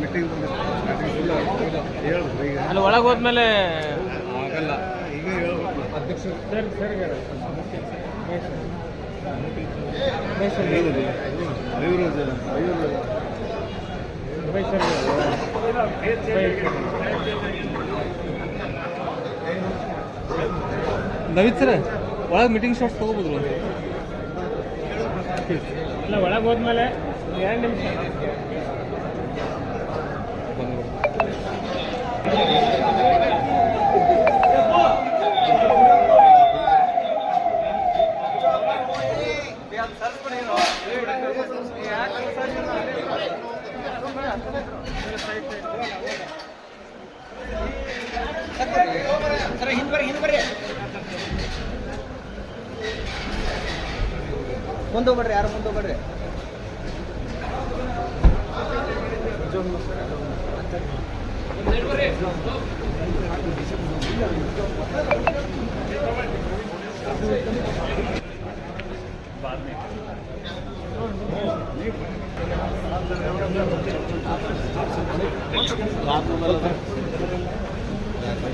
Meeting ಈಗ ಅಲ್ಲಿ ಒಳಗೆ ಹೋದ್ಮೇಲೆ ಆಗಲ್ಲ. ಈಗ ಹೇಳ್ಬೇಕು. ಅಧ್ಯಕ್ಷ ಸರಿ ಸರಿ ಐವರು ಐವರು ಐವರು ನವೀತ್ ಸರ್ ಒಳಗೆ ಮೀಟಿಂಗ್ ಶಾರ್ಟ್ಸ್ ತೊಗೋಬೋದು ಇಲ್ಲ ಒಳಗೆ ಹೋದ್ಮೇಲೆ ಎರಡು ನಿಮಿಷ. ಮುಂದೆ ಹೋಗ್ಬೇಡ್ರಿ ಯಾರು ಮುಂದೆ ಹೋಗ್ಬೇಡ್ರಿ ಏನ್ರಿ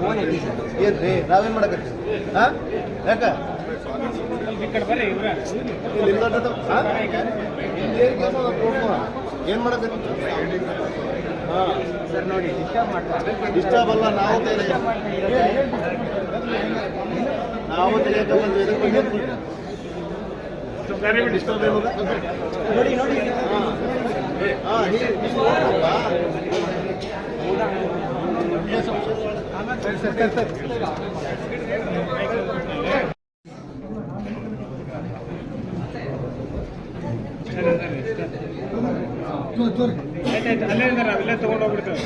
ಕಡೆ ರೀ ನಾವೇನ್ ಹಾಂ ಹಾ? ಯಾಕ ಏನ್ ಹಾಂ? ಏನ್ ಸರ್ ನೋಡಿ ಡಿಸ್ಟರ್ಬ್ ಅಲ್ಲ ನಾವು ನಾವು? ಡಿಸ್ಟರ್ಬ್? ನೋಡಿ ನೋಡಿ ಹಾ. ಅಲ್ಲೇ ಇದ್ದಾರೆ ಅಲ್ಲೇ ತೊಗೊಂಡು ಹೋಗ್ಬಿಡ್ತೇವೆ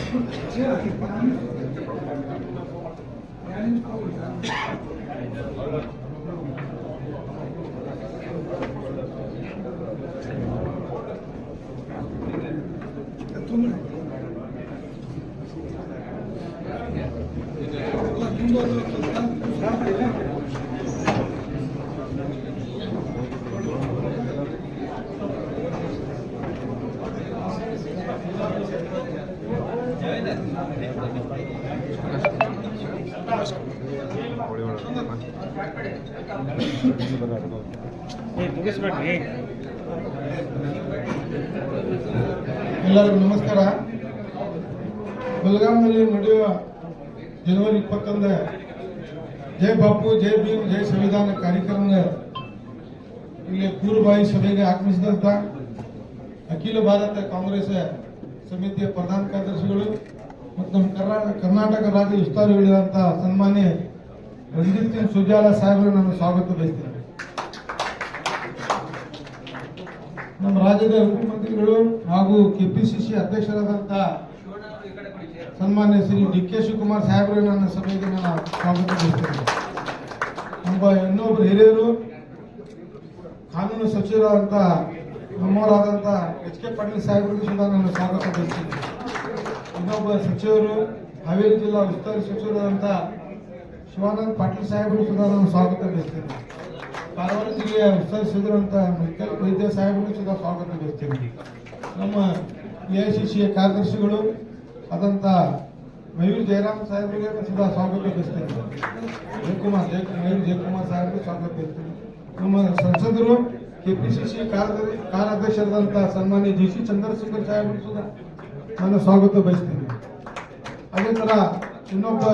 ಎಲ್ಲರಿಗೂ ನಮಸ್ಕಾರ. ಬೆಳಗಾವಿನಲ್ಲಿ ನಡೆಯುವ ಜನವರಿ ಇಪ್ಪತ್ತೊಂದ. ಜೈ ಬಾಪು, ಜೈ ಭೀಮ್, ಜೈ ಸಂವಿಧಾನ ಕಾರ್ಯಕ್ರಮದ ಇಲ್ಲಿ ಪೂರ್ವಭಾವಿ ಸಭೆಗೆ ಆಗಮಿಸಿದಂತ ಅಖಿಲ ಭಾರತ ಕಾಂಗ್ರೆಸ್ ಸಮಿತಿಯ ಪ್ರಧಾನ ಕಾರ್ಯದರ್ಶಿಗಳು ಮತ್ತು ನಮ್ಮ ಕರ್ನಾಟಕ ಕರ್ನಾಟಕ ರಾಜ್ಯ ಉಸ್ತುವಾರಿಗಳಿದಂಥ ಸನ್ಮಾನ್ಯ ರಂಜಿತ್ ಸಿಂಗ್ ಸುಜಾಲ ಸಾಹೇಬರು ನಾನು ಸ್ವಾಗತ ಬಯಸ್ತೇನೆ. ನಮ್ಮ ರಾಜ್ಯದ ಮುಖ್ಯಮಂತ್ರಿಗಳು ಹಾಗೂ ಕೆಪಿಸಿಸಿ ಅಧ್ಯಕ್ಷರಾದಂಥ ಸನ್ಮಾನ್ಯ ಶ್ರೀ ಡಿ ಕೆ ಶಿವಕುಮಾರ್ ಸಾಹೇಬರು, ನನ್ನ ಸಭೆಗೆ ನಾನು ಸ್ವಾಗತ ಬಯಸ್ತೇನೆ ನಮ್ಮ ಇನ್ನೊಬ್ಬರು ಹಿರಿಯರು, ಕಾನೂನು ಸಚಿವರಾದಂಥ ನಮ್ಮವರಾದಂಥ ಎಚ್ ಕೆ ಪಾಟೀಲ್ ಸಾಹೇಬರಿಗೂ ಸುಧಾ ನಾನು ಸ್ವಾಗತ ಇನ್ನೊಬ್ಬ ಸಚಿವರು, ಹಾವೇರಿ ಜಿಲ್ಲಾ ಉಸ್ತುವಾರಿ ಸಚಿವರಾದಂಥ ಶಿವಾನಂದ ಪಾಟೀಲ್ ಸಾಹೇಬರು ಸಹ ನಾನು ಸ್ವಾಗತ ಬಯಸ್ತೀನಿ ಕಾರವಾರ ಜಿಲ್ಲೆಯ ಉಸ್ತುವಾರಿ ಸಚಿವರಂತ ಮುಖ್ಯ ವೈದ್ಯ ಸಾಹೇಬರು ಸಹ ಸ್ವಾಗತ ಬಯಸ್ತೀನಿ ನಮ್ಮ ಎ ಐ ಸಿ ಸಿ ಕಾರ್ಯದರ್ಶಿಗಳು ಆದಂಥ ಮಯೂರ್ ಜಯರಾಮ್ ಸಾಹೇಬರಿಗೆ ಸುಧಾ ಸ್ವಾಗತ ಬಯಸ್ತೇನೆ ಜಯಕುಮಾರ್ ಜಯ ಮಯೂರ್ ಜಯಕುಮಾರ್ ಸಾಹೇಬರಿಗೆ ಸ್ವಾಗತ ಬಯಸ್ತೇನೆ ನಮ್ಮ ಸಂಸದರು ಕೆಪಿಸಿಸಿ ಕಾರ್ಯಾಧ್ಯಕ್ಷರಾದಂಥ ಸನ್ಮಾನ್ಯ ಜಿ ಸಿ ಚಂದ್ರಶೇಖರ್ ಸಾಹೇಬರು ಸುಧಾ ನಾನು ಸ್ವಾಗತ ಬಯಸ್ತೇನೆ ಅದೇ ಥರ ಇನ್ನೊಬ್ಬ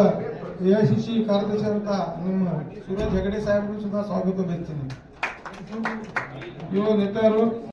ಎ ಐ ಸಿ ಸಿ ಕಾರ್ಯದರ್ಶಿ ಅಂತ ನಮ್ಮ ಸುರೇಶ್ ಹೆಗಡೆ ಸಾಹೇಬರು ಸುಧಾ ಸ್ವಾಗತ ಬಯಸ್ತೀನಿ ಯುವ ನೇತಾರು